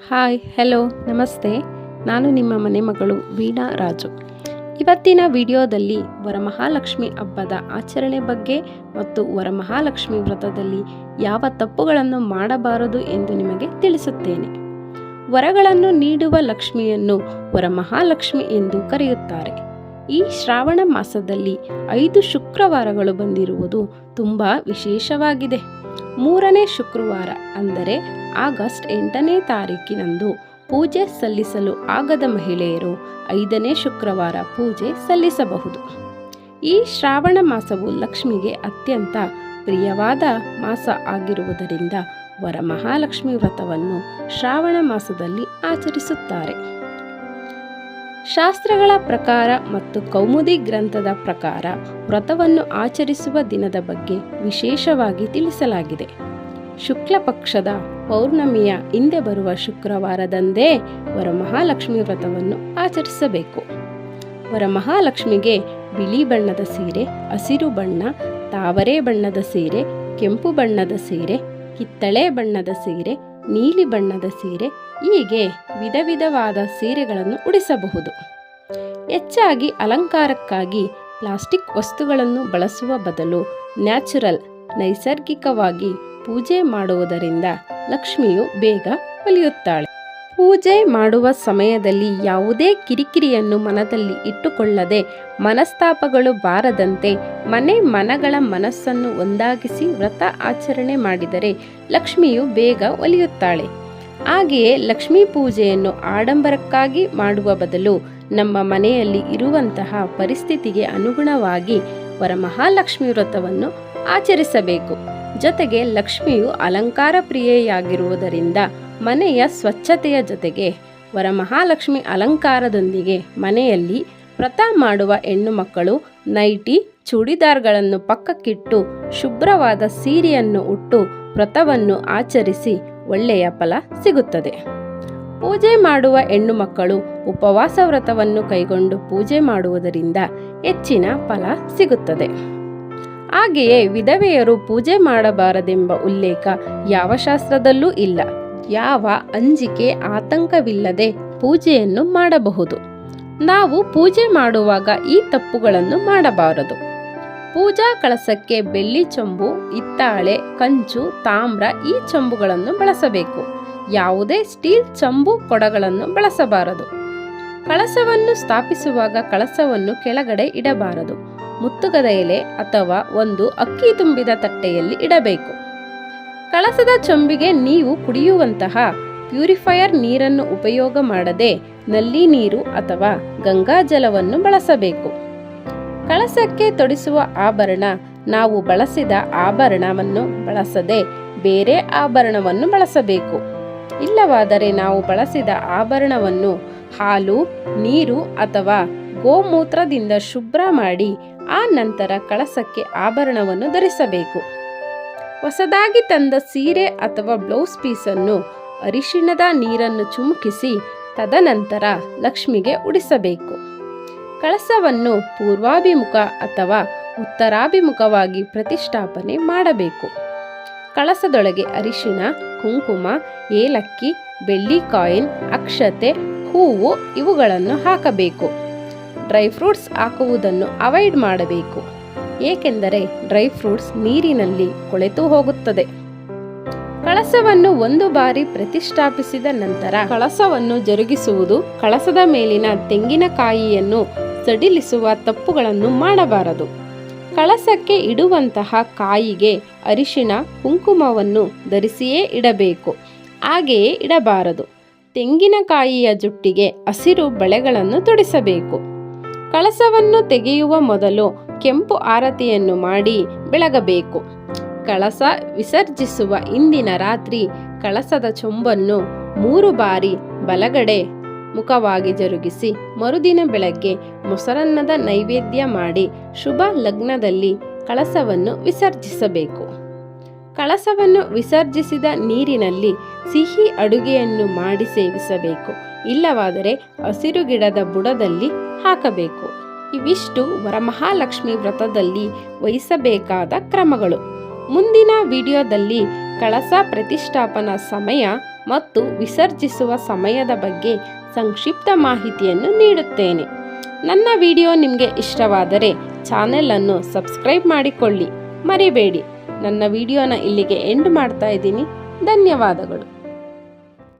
Hi, hello, ನಮಸ್ತೆ. ನಾನು ನಿಮ್ಮ ಮನೆ ಮಗಳು ವೀಣಾ ರಾಜು. ಇವತ್ತಿನ ವಿಡಿಯೋದಲ್ಲಿ ವರಮಹಾಲಕ್ಷ್ಮಿ ಹಬ್ಬದ ಆಚರಣೆ ಬಗ್ಗೆ ಮತ್ತು ವರಮಹಾಲಕ್ಷ್ಮಿ ವ್ರತದಲ್ಲಿ ಯಾವ ತಪ್ಪುಗಳನ್ನು ಮಾಡಬಾರದು ಎಂದು ನಿಮಗೆ ತಿಳಿಸುತ್ತೇನೆ. ವರಗಳನ್ನು ನೀಡುವ ಲಕ್ಷ್ಮಿಯನ್ನು ವರಮಹಾಲಕ್ಷ್ಮಿ ಎಂದು ಕರೆಯುತ್ತಾರೆ. ಈ ಶ್ರಾವಣ ಮಾಸದಲ್ಲಿ ಐದು ಶುಕ್ರವಾರಗಳು ಬಂದಿರುವುದು ತುಂಬ ವಿಶೇಷವಾಗಿದೆ. ಮೂರನೇ ಶುಕ್ರವಾರ, ಅಂದರೆ ಆಗಸ್ಟ್ ಎಂಟನೇ ತಾರೀಕಿನಂದು ಪೂಜೆ ಸಲ್ಲಿಸಲು ಆಗದ ಮಹಿಳೆಯರು ಐದನೇ ಶುಕ್ರವಾರ ಪೂಜೆ ಸಲ್ಲಿಸಬಹುದು. ಈ ಶ್ರಾವಣ ಮಾಸವು ಲಕ್ಷ್ಮಿಗೆ ಅತ್ಯಂತ ಪ್ರಿಯವಾದ ಮಾಸ ಆಗಿರುವುದರಿಂದ ವರಮಹಾಲಕ್ಷ್ಮಿ ವ್ರತವನ್ನು ಶ್ರಾವಣ ಮಾಸದಲ್ಲಿ ಆಚರಿಸುತ್ತಾರೆ. ಶಾಸ್ತ್ರಗಳ ಪ್ರಕಾರ ಮತ್ತು ಕೌಮುದಿ ಗ್ರಂಥದ ಪ್ರಕಾರ ವ್ರತವನ್ನು ಆಚರಿಸುವ ದಿನದ ಬಗ್ಗೆ ವಿಶೇಷವಾಗಿ ತಿಳಿಸಲಾಗಿದೆ. ಶುಕ್ಲ ಪಕ್ಷದ ಪೌರ್ಣಮಿಯ ಹಿಂದೆ ಬರುವ ಶುಕ್ರವಾರದಂದೇ ವರಮಹಾಲಕ್ಷ್ಮಿ ವ್ರತವನ್ನು ಆಚರಿಸಬೇಕು. ವರಮಹಾಲಕ್ಷ್ಮಿಗೆ ಬಿಳಿ ಬಣ್ಣದ ಸೀರೆ, ಹಸಿರು ಬಣ್ಣ, ತಾವರೆ ಬಣ್ಣದ ಸೀರೆ, ಕೆಂಪು ಬಣ್ಣದ ಸೀರೆ, ಕಿತ್ತಳೆ ಬಣ್ಣದ ಸೀರೆ ನೀಲಿ ಬಣ್ಣದ ಸೀರೆ ಹೀಗೆ ವಿಧ ವಿಧವಾದ ಸೀರೆಗಳನ್ನು ಉಡಿಸಬಹುದು. ಹೆಚ್ಚಾಗಿ ಅಲಂಕಾರಕ್ಕಾಗಿ ಪ್ಲಾಸ್ಟಿಕ್ ವಸ್ತುಗಳನ್ನು ಬಳಸುವ ಬದಲು ನ್ಯಾಚುರಲ್, ನೈಸರ್ಗಿಕವಾಗಿ ಪೂಜೆ ಮಾಡುವುದರಿಂದ ಲಕ್ಷ್ಮಿಯು ಬೇಗ ಒಲಿಯುತ್ತಾಳೆ. ಪೂಜೆ ಮಾಡುವ ಸಮಯದಲ್ಲಿ ಯಾವುದೇ ಕಿರಿಕಿರಿಯನ್ನು ಮನದಲ್ಲಿ ಇಟ್ಟುಕೊಳ್ಳದೆ ಮನಸ್ತಾಪಗಳು ಬಾರದಂತೆ ಮನೆ ಮನಗಳ ಮನಸ್ಸನ್ನು ಒಂದಾಗಿಸಿ ವ್ರತ ಆಚರಣೆ ಮಾಡಿದರೆ ಲಕ್ಷ್ಮಿಯು ಬೇಗ ಒಲಿಯುತ್ತಾಳೆ. ಹಾಗೆಯೇ ಲಕ್ಷ್ಮೀ ಪೂಜೆಯನ್ನು ಆಡಂಬರಕ್ಕಾಗಿ ಮಾಡುವ ಬದಲು ನಮ್ಮ ಮನೆಯಲ್ಲಿ ಇರುವಂತಹ ಪರಿಸ್ಥಿತಿಗೆ ಅನುಗುಣವಾಗಿ ವರಮಹಾಲಕ್ಷ್ಮಿ ವ್ರತವನ್ನು ಆಚರಿಸಬೇಕು. ಜೊತೆಗೆ ಲಕ್ಷ್ಮಿಯು ಅಲಂಕಾರ ಪ್ರಿಯೆಯಾಗಿರುವುದರಿಂದ ಮನೆಯ ಸ್ವಚ್ಛತೆಯ ಜೊತೆಗೆ ವರಮಹಾಲಕ್ಷ್ಮಿ ಅಲಂಕಾರದೊಂದಿಗೆ ಮನೆಯಲ್ಲಿ ವ್ರತ ಮಾಡುವ ಹೆಣ್ಣು ಮಕ್ಕಳು ನೈಟಿ, ಚೂಡಿದಾರ್ಗಳನ್ನು ಪಕ್ಕಕ್ಕಿಟ್ಟು ಶುಭ್ರವಾದ ಸೀರೆಯನ್ನು ಉಟ್ಟು ವ್ರತವನ್ನು ಆಚರಿಸಿ ಒಳ್ಳೆಯ ಫಲ ಸಿಗುತ್ತದೆ. ಪೂಜೆ ಮಾಡುವ ಹೆಣ್ಣು ಮಕ್ಕಳು ಉಪವಾಸ ವ್ರತವನ್ನು ಕೈಗೊಂಡು ಪೂಜೆ ಮಾಡುವುದರಿಂದ ಹೆಚ್ಚಿನ ಫಲ ಸಿಗುತ್ತದೆ. ಹಾಗೆಯೇ ವಿಧವೆಯರು ಪೂಜೆ ಮಾಡಬಾರದೆಂಬ ಉಲ್ಲೇಖ ಯಾವ ಶಾಸ್ತ್ರದಲ್ಲೂ ಇಲ್ಲ. ಯಾವ ಅಂಜಿಕೆ ಆತಂಕವಿಲ್ಲದೆ ಪೂಜೆಯನ್ನು ಮಾಡಬಹುದು. ನಾವು ಪೂಜೆ ಮಾಡುವಾಗ ಈ ತಪ್ಪುಗಳನ್ನು ಮಾಡಬಾರದು. ಪೂಜಾ ಕಳಸಕ್ಕೆ ಬೆಳ್ಳಿ ಚೊಂಬು, ಹಿತ್ತಾಳೆ, ಕಂಚು, ತಾಮ್ರ ಈ ಚೊಂಬುಗಳನ್ನು ಬಳಸಬೇಕು. ಯಾವುದೇ ಸ್ಟೀಲ್ ಚಂಬು ಕೊಡಗಳನ್ನು ಬಳಸಬಾರದು. ಕಳಸವನ್ನು ಸ್ಥಾಪಿಸುವಾಗ ಕಳಸವನ್ನು ಕೆಳಗಡೆ ಇಡಬಾರದು. ಮುತ್ತುಗದ ಎಲೆ ಅಥವಾ ಒಂದು ಅಕ್ಕಿ ತುಂಬಿದ ತಟ್ಟೆಯಲ್ಲಿ ಇಡಬೇಕು. ಕಳಸದ ಚೊಂಬಿಗೆ ನೀವು ಕುಡಿಯುವಂತಹ ಪ್ಯೂರಿಫೈಯರ್ ನೀರನ್ನು ಉಪಯೋಗ ಮಾಡದೆ ನಲ್ಲಿ ನೀರು ಅಥವಾ ಗಂಗಾಜಲವನ್ನು ಬಳಸಬೇಕು. ಕಳಸಕ್ಕೆ ತೊಡಿಸುವ ಆಭರಣ ನಾವು ಬಳಸಿದ ಆಭರಣವನ್ನು ಬಳಸದೆ ಬೇರೆ ಆಭರಣವನ್ನು ಬಳಸಬೇಕು. ಇಲ್ಲವಾದರೆ ನಾವು ಬಳಸಿದ ಆಭರಣವನ್ನು ಹಾಲು, ನೀರು ಅಥವಾ ಗೋಮೂತ್ರದಿಂದ ಶುಭ್ರ ಮಾಡಿ ಆ ನಂತರ ಕಳಸಕ್ಕೆ ಆಭರಣವನ್ನು ಧರಿಸಬೇಕು. ಹೊಸದಾಗಿ ತಂದ ಸೀರೆ ಅಥವಾ ಬ್ಲೌಸ್ ಪೀಸನ್ನು ಅರಿಶಿಣದ ನೀರನ್ನು ಚುಮುಕಿಸಿ, ತದನಂತರ ಲಕ್ಷ್ಮಿಗೆ ಉಡಿಸಬೇಕು. ಕಳಸವನ್ನು ಪೂರ್ವಾಭಿಮುಖ ಅಥವಾ ಉತ್ತರಾಭಿಮುಖವಾಗಿ ಪ್ರತಿಷ್ಠಾಪನೆ ಮಾಡಬೇಕು. ಕಳಸದೊಳಗೆ ಅರಿಶಿಣ, ಕುಂಕುಮ, ಏಲಕ್ಕಿ, ಬೆಳ್ಳಿ ಕಾಯಿನ್, ಅಕ್ಷತೆ, ಹೂವು ಇವುಗಳನ್ನು ಹಾಕಬೇಕು. ಡ್ರೈ ಫ್ರೂಟ್ಸ್ ಹಾಕುವುದನ್ನು ಅವಾಯ್ಡ್ ಮಾಡಬೇಕು. ಏಕೆಂದರೆ ಡ್ರೈ ಫ್ರೂಟ್ಸ್ ನೀರಿನಲ್ಲಿ ಕೊಳೆತು ಹೋಗುತ್ತದೆ. ಕಳಸವನ್ನು ಒಂದು ಬಾರಿ ಪ್ರತಿಷ್ಠಾಪಿಸಿದ ನಂತರ ಕಳಸವನ್ನು ಜರುಗಿಸುವುದು ಕಳಸದ ಮೇಲಿನ ತೆಂಗಿನಕಾಯಿಯನ್ನು ಸಡಿಲಿಸುವ ತಪ್ಪುಗಳನ್ನು ಮಾಡಬಾರದು. ಕಳಸಕ್ಕೆ ಇಡುವಂತಹ ಕಾಯಿಗೆ ಅರಿಶಿಣ, ಕುಂಕುಮವನ್ನು ಧರಿಸಿಯೇ ಇಡಬೇಕು. ಹಾಗೆಯೇ ಇಡಬಾರದು. ತೆಂಗಿನಕಾಯಿಯ ಜುಟ್ಟಿಗೆ ಹಸಿರು ಬಳೆಗಳನ್ನು ತೊಡಿಸಬೇಕು. ಕಳಸವನ್ನು ತೆಗೆಯುವ ಮೊದಲು ಕೆಂಪು ಆರತಿಯನ್ನು ಮಾಡಿ ಬೆಳಗಬೇಕು. ಕಳಸ ವಿಸರ್ಜಿಸುವ ಇಂದಿನ ರಾತ್ರಿ ಕಳಸದ ಚೊಂಬನ್ನು ಮೂರು ಬಾರಿ ಬಲಗಡೆ ಮುಖವಾಗಿ ಜರುಗಿಸಿ ಮರುದಿನ ಬೆಳಗ್ಗೆ ಮೊಸರನ್ನದ ನೈವೇದ್ಯ ಮಾಡಿ ಶುಭ ಲಗ್ನದಲ್ಲಿ ಕಳಸವನ್ನು ವಿಸರ್ಜಿಸಬೇಕು. ಕಳಸವನ್ನು ವಿಸರ್ಜಿಸಿದ ನೀರಿನಲ್ಲಿ ಸಿಹಿ ಅಡುಗೆಯನ್ನು ಮಾಡಿ ಸೇವಿಸಬೇಕು. ಇಲ್ಲವಾದರೆ ಹಸಿರು ಗಿಡದ ಬುಡದಲ್ಲಿ ಹಾಕಬೇಕು. ಇವಿಷ್ಟು ವರಮಹಾಲಕ್ಷ್ಮಿ ವ್ರತದಲ್ಲಿ ವಹಿಸಬೇಕಾದ ಕ್ರಮಗಳು. ಮುಂದಿನ ವಿಡಿಯೋದಲ್ಲಿ ಕಳಸ ಪ್ರತಿಷ್ಠಾಪನಾ ಸಮಯ ಮತ್ತು ವಿಸರ್ಜಿಸುವ ಸಮಯದ ಬಗ್ಗೆ ಸಂಕ್ಷಿಪ್ತ ಮಾಹಿತಿಯನ್ನು ನೀಡುತ್ತೇನೆ. ನನ್ನ ವಿಡಿಯೋ ನಿಮಗೆ ಇಷ್ಟವಾದರೆ ಚಾನೆಲನ್ನು ಸಬ್ಸ್ಕ್ರೈಬ್ ಮಾಡಿಕೊಳ್ಳಿ. ಮರಿಬೇಡಿ. ನನ್ನ ವಿಡಿಯೋನ ಇಲ್ಲಿಗೆ ಎಂಡ್ ಮಾಡ್ತಾ ಇದ್ದೀನಿ. ಧನ್ಯವಾದಗಳು.